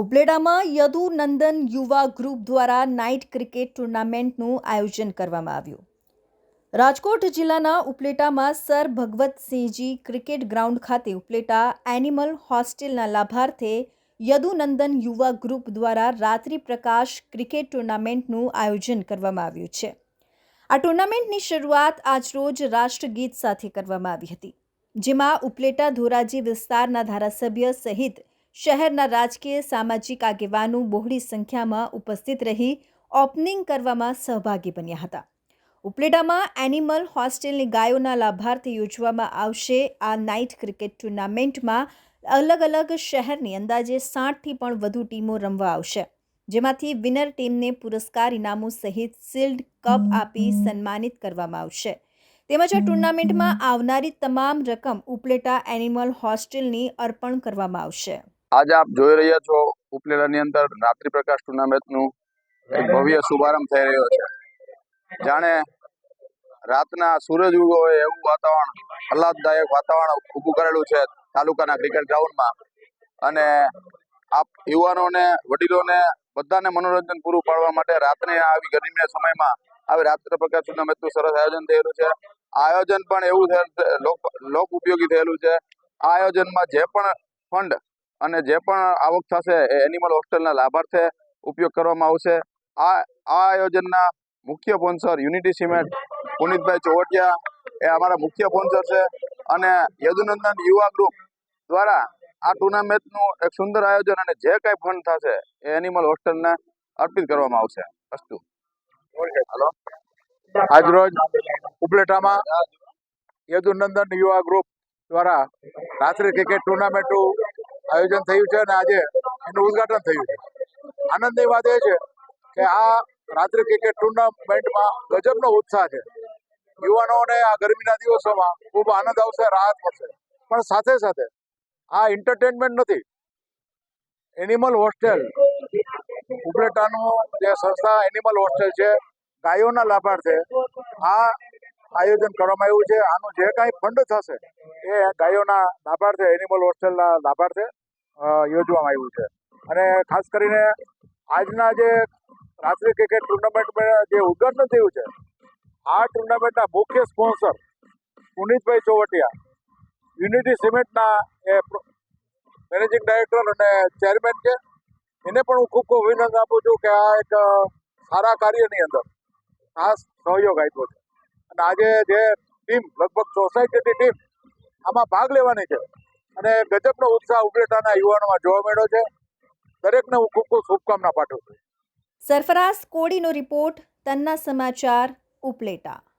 ઉપલેટામાં યદુ નંદન યુવા ગ્રુપ દ્વારા night cricket ટુર્નામેન્ટનું આયોજન કરવામાં આવ્યું. રાજકોટ જિલ્લાના ઉપલેટામાં સર ભગવતસિંહજી ક્રિકેટ ગ્રાઉન્ડ ખાતે ઉપલેટા એનિમલ હોસ્ટેલના લાભાર્થે યદુનંદન યુવા ગ્રુપ દ્વારા રાત્રિ પ્રકાશ ક્રિકેટ ટુર્નામેન્ટનું આયોજન કરવામાં આવ્યું છે. આ ટુર્નામેન્ટની શરૂઆત આજરોજ રાષ્ટ્રગીત સાથે કરવામાં આવી હતી, જેમાં ઉપલેટા ધોરાજી વિસ્તારના ધારાસભ્ય સહિત શહેરના રાજકીય સામાજિક આગેવાનો બહોળી સંખ્યામાં ઉપસ્થિત રહી ઓપનિંગ કરવામાં સહભાગી બન્યા હતા. ઉપલેટામાં એનિમલ હોસ્ટેલની ગાયોના લાભાર્થે યોજવામાં આવશે. આ નાઇટ ક્રિકેટ ટુર્નામેન્ટમાં અલગ અલગ શહેરની અંદાજે સાઠથી પણ વધુ ટીમો રમવા આવશે. જેમાંથી વિનર ટીમને પુરસ્કાર, ઇનામો સહિત સિલ્ડ કપ આપી સન્માનિત કરવામાં આવશે. તેમજ આ ટુર્નામેન્ટમાં આવનારી તમામ રકમ ઉપલેટા એનિમલ હોસ્ટેલની અર્પણ કરવામાં આવશે. આજે આપ જોઈ રહ્યા છો ઉપલેટાની અંદર રાત્રિ પ્રકાશ ટુર્નામેન્ટનું એક ભવ્ય શુભારંભ થઈ રહ્યો છે. જાણે રાતના સૂરજ ઉગો હોય એવું વાતાવરણ આહલાદદાયક વાતાવરણ ઊભું કરેલું છે તાલુકાના ક્રિકેટ ગ્રાઉન્ડમાં અને આપ યુવાનોને વડીલોને બધાને મનોરંજન પૂરું પાડવા માટે રાત્રે આવી ગરમીના સમયમાં આવી રાત્રિ પ્રકાશ ટુર્નામેન્ટનું સરસ આયોજન થયેલું છે. આયોજન પણ એવું થયેલ છે લોક લોક ઉપયોગી થયેલું છે. આ આયોજનમાં જે પણ ફંડ અને જે પણ આવક થશે એ એનિમલ હોસ્ટેલના લાભાર્થે ઉપયોગ કરવામાં આવશે. આ આ આયોજનના મુખ્ય sponsor unity cement Punitbhai Chovatiya એ અમારા મુખ્ય સ્પોન્સર છે. અને યદુનંદન યુવા ગ્રુપ દ્વારા આ ટુર્નામેન્ટનું એક સુંદર આયોજન અને જે કાંઈ ફંડ થશે એ એનિમલ હોસ્ટેલને અર્પિત કરવામાં આવશે. અસ્તુ. હલો આજરોજ ઉપલેટામાં યદુનંદન યુવા ગ્રુપ દ્વારા રાત્રિ ક્રિકેટ ટુર્નામેન્ટનું આયોજન થયું છે અને આજે એનું ઉદ્ઘાટન થયું છે. આનંદની વાત એ છે કે આ રાત્રિ ક્રિકેટ ટુર્નામેન્ટમાં ગજબનો ઉત્સાહ છે. યુવાનોને આ ગરમીના દિવસોમાં ખૂબ આનંદ આવશે, રાહત મળશે. પણ સાથે સાથે આ એન્ટરટેનમેન્ટ નથી. એનિમલ હોસ્ટેલ ઉપલેટાનું જે સંસ્થા એનિમલ હોસ્ટેલ છે, ગાયોના લાભાર્થે આ આયોજન કરવામાં આવ્યું છે. આનું જે કાંઈ ફંડ થશે, એ ગાયોના લાભાર્થે એનિમલ હોસ્ટેલના લાભાર્થે યોજવામાં આવ્યું છે. અને ખાસ કરીને આજના જે રાત્રિ ક્રિકેટ ટુર્નામેન્ટ જે ઉદ્ઘાટન થયું છે, આ ટુર્નામેન્ટના મુખ્ય સ્પોન્સર પુનિતભાઈ ચોવટિયા યુનિટી સિમેન્ટના એ મેનેજિંગ ડાયરેક્ટર અને ચેરમેન છે. એને પણ હું ખૂબ ખૂબ અભિનંદન આપું છું કે આ એક સારા કાર્યની અંદર ખાસ સહયોગ આપ્યો છે. આજે જે ટીમ, લગભગ સોસાયટીની ટીમ, આમાં ભાગ લેવાની છે. અને ગજબનો ઉત્સાહ ઉપલેટાના યુવાનોમાં જોવા મળ્યો છે. દરેકને હું ખૂબ ખૂબ શુભકામના પાઠવું છું. સરફરાઝ કોડીનો રિપોર્ટ, તન્ના સમાચાર, ઉપલેટા.